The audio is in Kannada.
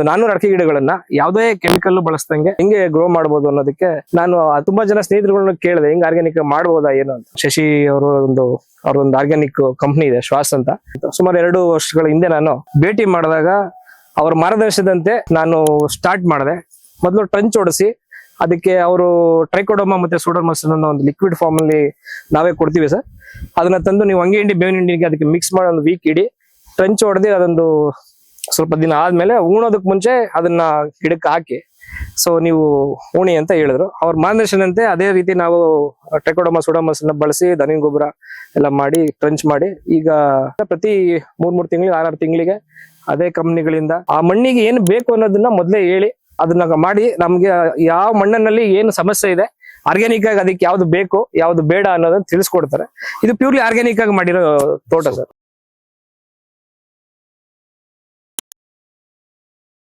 ಒಂದು ನಾನ್ನೂರು ಅಡಿಕೆ ಗಿಡಗಳನ್ನ ಯಾವುದೇ ಕೆಮಿಕಲ್ ಬಳಸ್ದಂಗೆ ಹಿಂಗೆ ಗ್ರೋ ಮಾಡಬಹುದು ಅನ್ನೋದಕ್ಕೆ ನಾನು ತುಂಬಾ ಜನ ಸ್ನೇಹಿತರುಗಳನ್ನ ಕೇಳಿದೆ, ಹಿಂಗೆ ಆರ್ಗ್ಯಾನಿಕ್ ಮಾಡಬಹುದಾ ಏನು ಅಂತ. ಶಶಿ ಅವರು ಒಂದು ಅವ್ರ ಒಂದು ಆರ್ಗ್ಯಾನಿಕ್ ಕಂಪ್ನಿ ಇದೆ, ಶ್ವಾಸ್ ಅಂತ. ಸುಮಾರು ಎರಡು ವರ್ಷಗಳ ಹಿಂದೆ ನಾನು ಭೇಟಿ ಮಾಡಿದಾಗ ಅವ್ರ ಮಾರ್ಗದರ್ಶನದಂತೆ ನಾನು ಸ್ಟಾರ್ಟ್ ಮಾಡಿದೆ. ಮೊದಲು ಟ್ರಂಚ್ ಓಡಿಸಿ, ಅದಕ್ಕೆ ಅವರು ಟ್ರೈಕೋಡೋಮಾ ಮತ್ತೆ ಸೂಡೋಮಸ್ ಅನ್ನೋ ಒಂದು ಲಿಕ್ವಿಡ್ ಫಾರ್ಮ್ ಅಲ್ಲಿ ನಾವೇ ಕೊಡ್ತೀವಿ ಸರ್. ಅದನ್ನ ತಂದು ನೀವು ಹಂಗೆ ಹಿಂಡಿ, ಬೇವಿನ ಹಿಂಡಿಗೆ ಅದಕ್ಕೆ ಮಿಕ್ಸ್ ಮಾಡಿ ಒಂದು ವೀಕ್ ಇಡಿ ಟ್ರಂಚ್ ಹೊಡೆದು ಅದೊಂದು ಸ್ವಲ್ಪ ದಿನ ಆದ್ಮೇಲೆ ಉಣೋದಕ್ ಮುಂಚೆ ಅದನ್ನ ಗಿಡಕ್ಕೆ ಹಾಕಿ. ಸೊ ನೀವು ಉಣಿ ಅಂತ ಹೇಳಿದ್ರು. ಅವ್ರ ಮಾರ್ಗದರ್ಶನಂತೆ ಅದೇ ರೀತಿ ನಾವು ಟೆಕೋಡಮಸ್ ಅನ್ನ ಬಳಸಿ ದನಿನ ಗೊಬ್ಬರ ಎಲ್ಲ ಮಾಡಿ ಟ್ರಂಚ್ ಮಾಡಿ, ಈಗ ಪ್ರತಿ ಮೂರ್ ಮೂರ್ ತಿಂಗಳಿಗೆ ಆರಾರು ತಿಂಗಳಿಗೆ ಅದೇ ಕಂಪ್ನಿಗಳಿಂದ ಆ ಮಣ್ಣಿಗೆ ಏನು ಬೇಕು ಅನ್ನೋದನ್ನ ಮೊದಲೇ ಹೇಳಿ ಅದನ್ನ ಮಾಡಿ ನಮ್ಗೆ ಯಾವ ಮಣ್ಣಿನಲ್ಲಿ ಏನು ಸಮಸ್ಯೆ ಇದೆ ಆರ್ಗ್ಯಾನಿಕ್ ಆಗಿ ಅದಕ್ಕೆ ಯಾವ್ದು ಬೇಕು, ಯಾವ್ದು ಬೇಡ ಅನ್ನೋದನ್ನ ತಿಳಿಸ್ಕೊಡ್ತಾರೆ. ಇದು ಪ್ಯೂರ್ಲಿ ಆರ್ಗ್ಯಾನಿಕ್ ಆಗಿ ಮಾಡಿರೋ ತೋಟ ಸರ್.